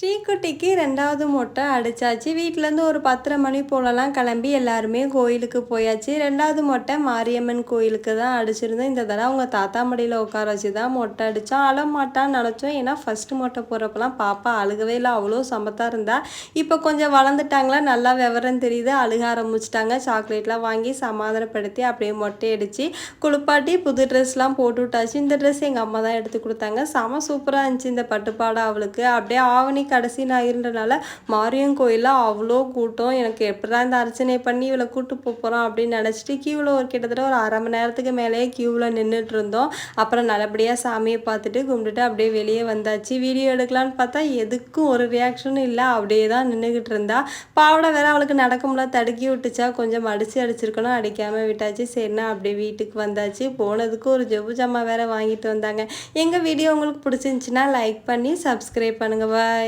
ஸ்ரீக்குட்டிக்கு ரெண்டாவது மொட்டை அடித்தாச்சு வீட்டிலேருந்து ஒரு பத்தரை மணி போலலாம் கிளம்பி எல்லாருமே கோயிலுக்கு போயாச்சு. ரெண்டாவது மொட்டை மாரியம்மன் கோயிலுக்கு தான் அடிச்சிருந்தோம். இந்த தடவை அவங்க தாத்தா மடியில் உட்கார வச்சு தான் மொட்டை அடித்தோம் அழ மாட்டான்னு நினச்சோம். ஏன்னா ஃபஸ்ட்டு மொட்டை போகிறப்பெல்லாம் பாப்பா அழுகவே இல்லை. அவ்வளோ சமத்தாக இருந்தா. இப்போ கொஞ்சம் வளர்ந்துட்டாங்களா? நல்லா விவரம் தெரியுது. அழுக ஆரம்பிச்சிட்டாங்க. சாக்லேட்லாம் வாங்கி சமாதானப்படுத்தி அப்படியே மொட்டை அடித்து குளிப்பாட்டி புது ட்ரெஸ்லாம் போட்டு விட்டாச்சு இந்த ட்ரெஸ் எங்கள் அம்மா தான் எடுத்து கொடுத்தாங்க. செம சூப்பராக இருந்துச்சு இந்த பட்டுப்பாடை அவளுக்கு. அப்படியே ஆவணி கடைசி ஞாயிறுன்றனால மாரியம் கோயிலில் அவ்வளோ கூட்டம். எனக்கு எப்படிதான் இந்த அர்ச்சனை பண்ணி இவளை கூட்டு போகிறோம் அப்படின்னு நினச்சிட்டு கியூவில் ஒரு கிட்டத்தட்ட ஒரு அரை மணி நேரத்துக்கு மேலேயே கியூவில் நின்றுட்டு இருந்தோம். அப்புறம் நல்லபடியாக சாமியை பார்த்துட்டு கும்பிட்டுட்டு அப்படியே வெளியே வந்தாச்சு. வீடியோ எடுக்கலான்னு பார்த்தா எதுக்கும் ஒரு ரியாக்ஷனும் இல்லை. அப்படியே தான் நின்றுக்கிட்டு இருந்தா. பாவடை வேற அவளுக்கு நடக்க தடுக்கி விட்டுச்சா. கொஞ்சம் அடித்து அடிச்சிருக்கணும். அடிக்காமல் விட்டாச்சு. சரிண்ணா அப்படியே வீட்டுக்கு வந்தாச்சு. போனதுக்கு ஒரு ஜெபு ஜாமா வேற வாங்கிட்டு வந்தாங்க. எங்கள் வீடியோ உங்களுக்கு பிடிச்சிருந்துச்சின்னா லைக் பண்ணி சப்ஸ்கிரைப் பண்ணுங்கள் பாய்